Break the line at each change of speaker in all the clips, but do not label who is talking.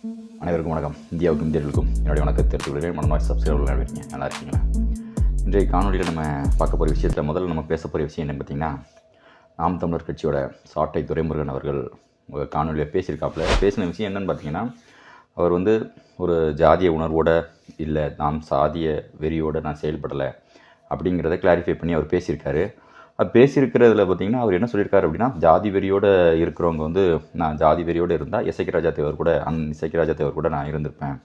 அனைவருக்கும் வணக்கம். இந்தியாவுக்கும் இந்தியர்களுக்கும் என்னுடைய வணக்கத்தை தெரிவித்துக் கொள்கிறேன். மனமாய் சப்ஸ்கிரைபர்கள் இருக்கீங்க நல்லா இருக்கீங்களா? இன்றைய காணொலியில் நம்ம பார்க்க போகிற விஷயத்தில் முதல்ல நம்ம பேச போகிற விஷயம் என்ன பார்த்தீங்கன்னா நாம் தமிழர் கட்சியோட சாட்டை துரைமுருகன் அவர்கள் காணொலியில் பேசியிருக்காப்புல. பேசின விஷயம் என்னென்னு பார்த்தீங்கன்னா அவர் வந்து ஒரு ஜாதிய உணர்வோட இல்லை நாம் சாதிய வெறியோடு நான் செயல்படலை அப்படிங்கிறத கிளாரிஃபை பண்ணி அவர் பேசியிருக்காரு. பேசியிருக்கிறதுல பார்த்தீங்கன்னா அவர் என்ன சொல்லியிருக்காரு அப்படின்னா ஜாதி வெறியோடு இருக்கிறவங்க வந்து நான் ஜாதி வெறியோடு இருந்தால் இசைக்கு ராஜா தேவர் கூட அந் இசைக்கு ராஜா தேவர் கூட நான் இருந்திருப்பேன்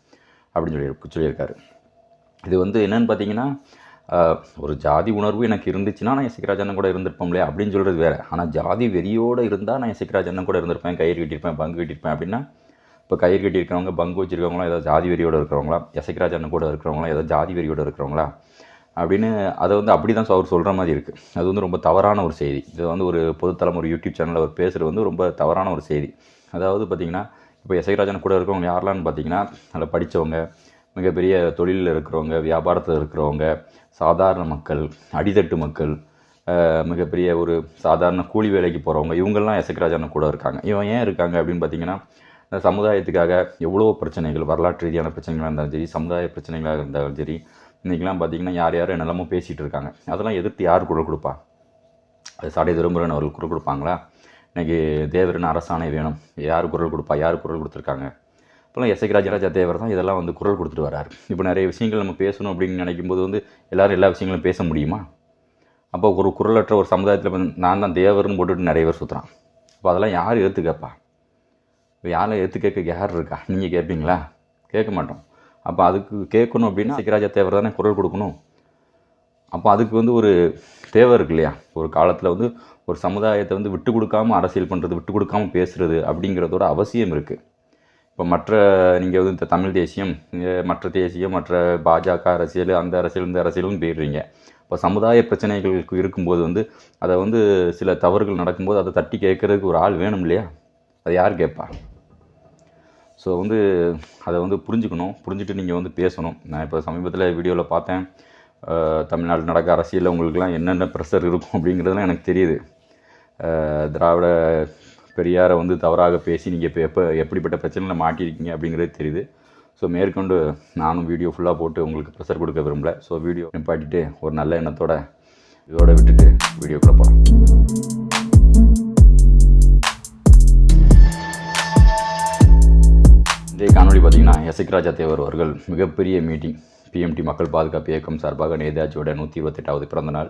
அப்படின்னு சொல்லி சொல்லியிருக்காரு. இது வந்து என்னன்னு பார்த்தீங்கன்னா ஒரு ஜாதி உணர்வு எனக்கு இருந்துச்சுன்னா நான் இசைக்கு கூட இருந்திருப்போம் இல்லையா அப்படின்னு சொல்கிறது வேறு. ஆனால் ஜாதி வெறியோடு இருந்தால் நான் இசைக்கு கூட இருந்திருப்பேன் கயிறு கட்டியிருப்பேன் பங்கு கட்டியிருப்பேன் அப்படின்னா இப்போ கயிறு கட்டியிருக்கிறவங்க பங்கு வச்சிருக்கவங்களாம் ஏதாவது ஜாதி வெறியோடு இருக்கிறவங்களா இசைக்கு அண்ணன் கூட இருக்கிறவங்களா ஏதாவது ஜாதி வெறியோடு இருக்கிறவங்களா அப்படின்னு அதை வந்து அப்படி தான் அவர் சொல்கிற மாதிரி இருக்குது அது வந்து ரொம்ப தவறான ஒரு செய்தி. இது வந்து ஒரு பொதுத்தளம் ஒரு யூடியூப் சேனலில் அவர் பேசுகிறது வந்து ரொம்ப தவறான ஒரு செய்தி. அதாவது பார்த்திங்கன்னா இப்போ எசைராஜன் கூட இருக்கிறவங்க யாரெல்லாம்னு பார்த்தீங்கன்னா நல்லா படித்தவங்க மிகப்பெரிய தொழிலில் இருக்கிறவங்க வியாபாரத்தில் இருக்கிறவங்க சாதாரண மக்கள் அடித்தட்டு மக்கள் மிகப்பெரிய ஒரு சாதாரண கூலி வேலைக்கு போகிறவங்க இவங்கெல்லாம் எசக்ராஜன் கூட இருக்காங்க. இவன் ஏன் இருக்காங்க அப்படின்னு பார்த்தீங்கன்னா இந்த சமுதாயத்துக்காக எவ்வளோ பிரச்சனைகள் வரலாற்று ரீதியான பிரச்சனைகளாக இருந்தாலும் சரி சமுதாய பிரச்சனைகளாக இருந்தாலும் சரி இன்றைக்கெலாம் பார்த்தீங்கன்னா யார் யார் என்னெல்லாமோ பேசிகிட்டு இருக்காங்க. அதெல்லாம் எதிர்த்து யார் குரல் கொடுப்பா? அது சாடை திரும்புறன் அவர்கள் குரல் கொடுப்பாங்களா? இன்றைக்கி தேவரின் அரசாணை வேணும். யார் குரல் கொடுப்பா? யார் குரல் கொடுத்துருக்காங்க? இப்போலாம் எஸ்ஐ ராஜராஜா தேவர் தான் இதெல்லாம் வந்து குரல் கொடுத்துட்டு வராரு. இப்போ நிறைய விஷயங்கள் நம்ம பேசணும் அப்படின்னு நினைக்கும்போது வந்து எல்லோரும் எல்லா விஷயங்களும் பேச முடியுமா? அப்போ ஒரு குரலற்ற ஒரு சமுதாயத்தில் வந்து நான் தான் தேவர்னு போட்டுட்டு நிறைய பேர் சுற்றுறான் அப்போ அதெல்லாம் யார் ஏற்றுக்கப்பா இப்போ யாரை ஏற்று கேட்க யார் இருக்கா? நீங்கள் கேட்பீங்களா கேட்க மாட்டோம். அப்போ அதுக்கு கேட்கணும் அப்படின்னா சிக்கராஜா தேவர் தானே குரல் கொடுக்கணும். அப்போ அதுக்கு வந்து ஒரு தேவை இருக்கு இல்லையா? ஒரு காலத்தில் வந்து ஒரு சமுதாயத்தை வந்து விட்டு கொடுக்காம அரசியல் பண்ணுறது விட்டு கொடுக்காம பேசுகிறது அப்படிங்கிறதோட அவசியம் இருக்குது இப்போ மற்ற நீங்கள் வந்து இந்த தமிழ் தேசியம் மற்ற தேசியம் மற்ற பாஜக அரசியல் அந்த அரசியல் இந்த அரசியல்னு போயிடுறீங்க. இப்போ சமுதாய பிரச்சனைகளுக்கு இருக்கும்போது வந்து அதை வந்து சில தவறுகள் நடக்கும்போது அதை தட்டி கேட்கறதுக்கு ஒரு ஆள் வேணும் இல்லையா? அது யார் கேட்பா? ஸோ வந்து அதை வந்து புரிஞ்சுக்கணும். புரிஞ்சுட்டு நீங்கள் வந்து பேசணும். நான் இப்போ சமீபத்தில் வீடியோவில் பார்த்தேன். தமிழ்நாடு நடக்க அரசியலில் உங்களுக்குலாம் என்னென்ன ப்ரெஷர் இருக்கும் அப்படிங்கிறதுலாம் எனக்கு தெரியுது. திராவிட பெரியாரை வந்து தவறாக பேசி நீங்கள் இப்போ எப்போ எப்படிப்பட்ட பிரச்சனையில் மாட்டியிருக்கீங்க அப்படிங்கிறது தெரியுது. ஸோ மேற்கொண்டு நானும் வீடியோ ஃபுல்லாக போட்டு உங்களுக்கு ப்ரெஷர் கொடுக்க விரும்பல. ஸோ வீடியோ நிப்பாட்டிட்டு ஒரு நல்ல எண்ணத்தோட இதோட விட்டுட்டு வீடியோக்குள்ளே போகலாம் இன்றைய காணொளி பார்த்தீங்கன்னா எசக்ராஜா தேவர் அவர்கள் மிகப்பெரிய மீட்டிங் பிஎம்டி மக்கள் பாதுகாப்பு இயக்கம் சார்பாக நேதாஜியோட நூற்றி இருபத்தெட்டாவது பிறந்த நாள்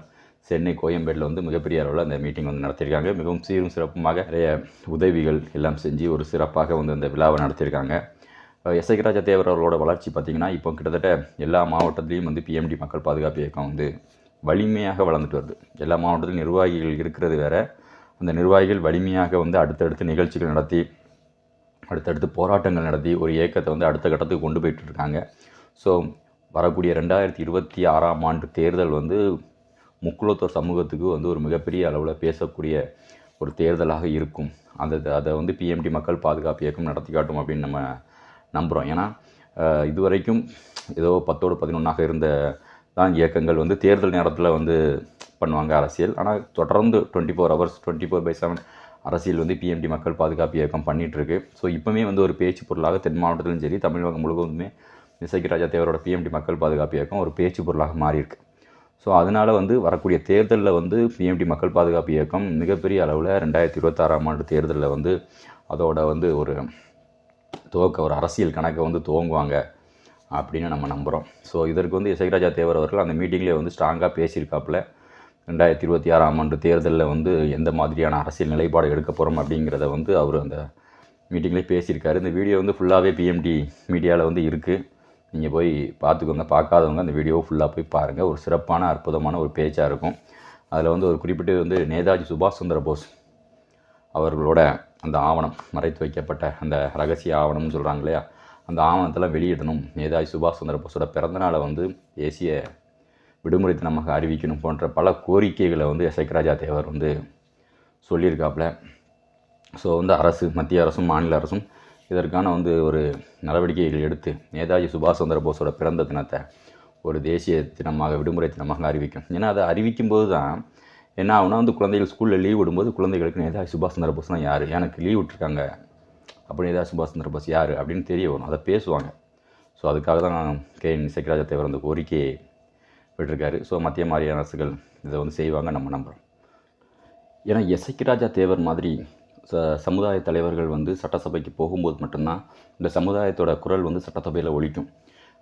சென்னை கோயம்பேட்டில் வந்து மிகப்பெரிய அளவில் அந்த மீட்டிங் வந்து நடத்தியிருக்காங்க. மிகவும் சீரும் சிறப்புமாக நிறைய உதவிகள் எல்லாம் செஞ்சு ஒரு சிறப்பாக வந்து அந்த விழாவை நடத்தியிருக்காங்க. எசக்ராஜா தேவர் அவர்களோட வளர்ச்சி பார்த்திங்கன்னா இப்போ கிட்டத்தட்ட எல்லா மாவட்டத்திலையும் வந்து பிஎம்டி மக்கள் பாதுகாப்பு இயக்கம் வந்து வலிமையாக வளர்ந்துட்டு வருது. எல்லா மாவட்டத்திலும் நிர்வாகிகள் இருக்கிறது வேறு. அந்த நிர்வாகிகள் வலிமையாக வந்து அடுத்தடுத்து நிகழ்ச்சிகள் நடத்தி அடுத்தடுத்து போராட்டங்கள் நடத்தி ஒரு இயக்கத்தை வந்து அடுத்த கட்டத்துக்கு கொண்டு போயிட்டு இருக்காங்க ஸோ வரக்கூடிய ரெண்டாயிரத்தி இருபத்தி ஆறாம் ஆண்டு தேர்தல் வந்து முக்குலத்தோர் சமூகத்துக்கு வந்து ஒரு மிகப்பெரிய அளவில் பேசக்கூடிய ஒரு தேர்தலாக இருக்கும். அந்த அதை வந்து பிஎம்டி மக்கள் பாதுகாப்பு இயக்கம் நடத்தி காட்டும் அப்படின்னு நம்ம நம்புகிறோம் ஏன்னா இது இதுவரைக்கும் ஏதோ பத்தோடு பதினொன்றாக இருந்த தான் இயக்கங்கள் வந்து தேர்தல் நேரத்தில் வந்து பண்ணுவாங்க அரசியல். ஆனால் தொடர்ந்து twenty four hours twenty four by seven அரசியல் வந்து பிஎம்டி மக்கள் பாதுகாப்பு இயக்கம் பண்ணிகிட்ருக்கு ஸோ இப்போவுமே வந்து ஒரு பேச்சு பொருளாக தென் மாவட்டத்திலும் சரி தமிழகம் முழுவதுமே இசைக்கு ராஜா தேவரோட பிஎம்டி மக்கள் பாதுகாப்பு இயக்கம் ஒரு பேச்சு பொருளாக மாறியிருக்கு. ஸோ அதனால் வந்து வரக்கூடிய தேர்தலில் வந்து பிஎம்டி மக்கள் பாதுகாப்பு இயக்கம் மிகப்பெரிய அளவில் ரெண்டாயிரத்தி இருபத்தாறாம் ஆண்டு தேர்தலில் வந்து அதோட வந்து ஒரு துவக்க ஒரு அரசியல் கணக்கை வந்து துவங்குவாங்க அப்படின்னு நம்ம நம்புகிறோம் ஸோ இதற்கு வந்து இசைராஜா தேவர் அவர்கள் அந்த மீட்டிங்லேயே வந்து ஸ்ட்ராங்காக பேசியிருக்காப்புல. ரெண்டாயிரத்தி இருபத்தி ஆறாம் ஆண்டு தேர்தலில் வந்து எந்த மாதிரியான அரசியல் நிலைப்பாடு எடுக்க போகிறோம் அப்படிங்கிறத வந்து அவர் அந்த மீட்டிங்லேயே பேசியிருக்காரு. இந்த வீடியோ வந்து ஃபுல்லாகவே பிஎம்டி மீடியாவில் வந்து இருக்குது நீங்கள் போய் பார்த்துக்கோங்க பார்க்காதவங்க அந்த வீடியோ ஃபுல்லாக போய் பாருங்கள் ஒரு சிறப்பான அற்புதமான ஒரு பேச்சாக இருக்கும். அதில் வந்து ஒரு குறிப்பிட்டு வந்து நேதாஜி சுபாஷ் சந்திர போஸ் அவர்களோட அந்த ஆவணம் மறைத்து வைக்கப்பட்ட அந்த ரகசிய ஆவணம்னு சொல்கிறாங்க இல்லையா? அந்த ஆவணத்தெல்லாம் வெளியிடணும். நேதாஜி சுபாஷ் சந்திர போஸோட பிறந்தநாளை வந்து தேசிய விடுமுறை தினமாக அறிவிக்கணும் போன்ற பல கோரிக்கைகளை வந்து எசைக்கராஜா தேவர் வந்து சொல்லியிருக்காப்புல. ஸோ வந்து அரசு மத்திய அரசும் மாநில அரசும் இதற்கான வந்து ஒரு நடவடிக்கைகள் எடுத்து நேதாஜி சுபாஷ் சந்திர போஸோட பிறந்த தினத்தை ஒரு தேசிய தினமாக விடுமுறை தினமாக அறிவிக்கும். ஏன்னா அதை அறிவிக்கும் போது தான் என்ன ஆகுனா வந்து குழந்தைகள் ஸ்கூலில் லீவ் விடும்போது குழந்தைகளுக்கு நேதாஜி சுபாஷ் சந்திர போஸ்னா யார்? எனக்கு லீவ் விட்டுருக்காங்க. அப்படி நேதாஜி சுபாஷ் சந்திர போஸ் யார்? அப்படின்னு தெரிய வரும். அதை பேசுவாங்க. ஸோ அதுக்காக தான் கே என் தேவர் அந்த கோரிக்கையை விட்டுருக்காரு ஸோ மத்திய மாநில அரசுகள் இதை வந்து செய்வாங்க நம்ம நம்புகிறோம் ஏன்னா இசைக்கராஜா தேவர் மாதிரி ச சமுதாய தலைவர்கள் வந்து சட்டசபைக்கு போகும்போது மட்டும்தான் இந்த சமுதாயத்தோட குரல் வந்து சட்டசபையில் ஒழிக்கும்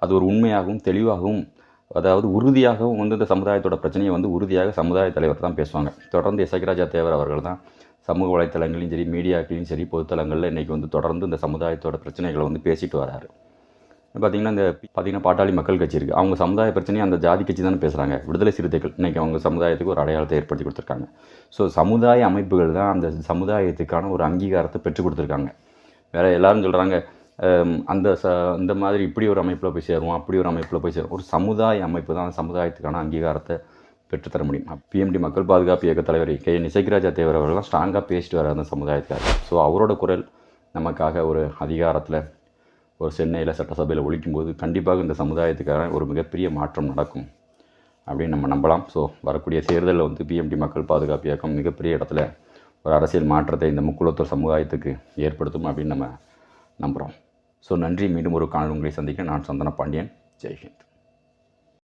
அது ஒரு உண்மையாகவும் தெளிவாகவும் அதாவது உறுதியாகவும் வந்து இந்த சமுதாயத்தோட பிரச்சனையை வந்து உறுதியாக சமுதாய தலைவர் தான் பேசுவாங்க. தொடர்ந்து இசைக்கராஜா தேவர் அவர்கள் தான் சமூக வலைத்தளங்களையும் சரி மீடியாக்களையும் சரி பொதுத்தளங்களில் இன்றைக்கி வந்து தொடர்ந்து இந்த சமுதாயத்தோட பிரச்சனைகளை வந்து பேசிட்டு வராரு. பார்த்தீங்கன்னா இந்த பார்த்தீங்கன்னா பாட்டாளி மக்கள் கட்சி இருக்குது அவங்க சமுதாய பிரச்சனையை அந்த ஜாதி கட்சி தானே பேசுகிறாங்க விடுதலை சிறுத்தைகள் இன்றைக்கி அவங்க சமுதாயத்துக்கு ஒரு அடையாளத்தை ஏற்படுத்தி கொடுத்துருக்காங்க. ஸோ சமுதாய அமைப்புகள் தான் அந்த சமுதாயத்துக்கான ஒரு அங்கீகாரத்தை பெற்றுக் கொடுத்துருக்காங்க. வேறு எல்லாரும் சொல்கிறாங்க அந்த ச இந்த மாதிரி இப்படி ஒரு அமைப்பில் போய் சேருவோம் அப்படி ஒரு அமைப்பில் போய் சேரும் ஒரு சமுதாய அமைப்பு தான் அந்த சமுதாயத்துக்கான அங்கீகாரத்தை பெற்றுத்தர முடியும். பிஎம்டி மக்கள் பாதுகாப்பு இயக்க தலைவர் கே. என் இசைக்கிராஜா தேவர் அவர்கள்லாம் ஸ்ட்ராங்காக பேசிட்டு வர அந்த சமுதாயத்துக்காக. ஸோ அவரோட குரல் நமக்காக ஒரு அதிகாரத்தில் ஒரு சென்னையில் சட்டசபையில் ஒழிக்கும்போது கண்டிப்பாக இந்த சமுதாயத்துக்கான ஒரு மிகப்பெரிய மாற்றம் நடக்கும் அப்படின்னு நம்ம நம்பலாம். ஸோ வரக்கூடிய தேர்தலில் வந்து பிஎம்டி மக்கள் பாதுகாப்பு இயக்கம் மிகப்பெரிய இடத்துல ஒரு அரசியல் மாற்றத்தை இந்த முக்குளத்தூர் சமுதாயத்துக்கு ஏற்படுத்தும் அப்படின்னு நம்ம நம்புகிறோம் ஸோ நன்றி. மீண்டும் ஒரு காணொலி உங்களை சந்திக்க நான் சந்தன பாண்டியன் ஜெய்ஹிந்த்.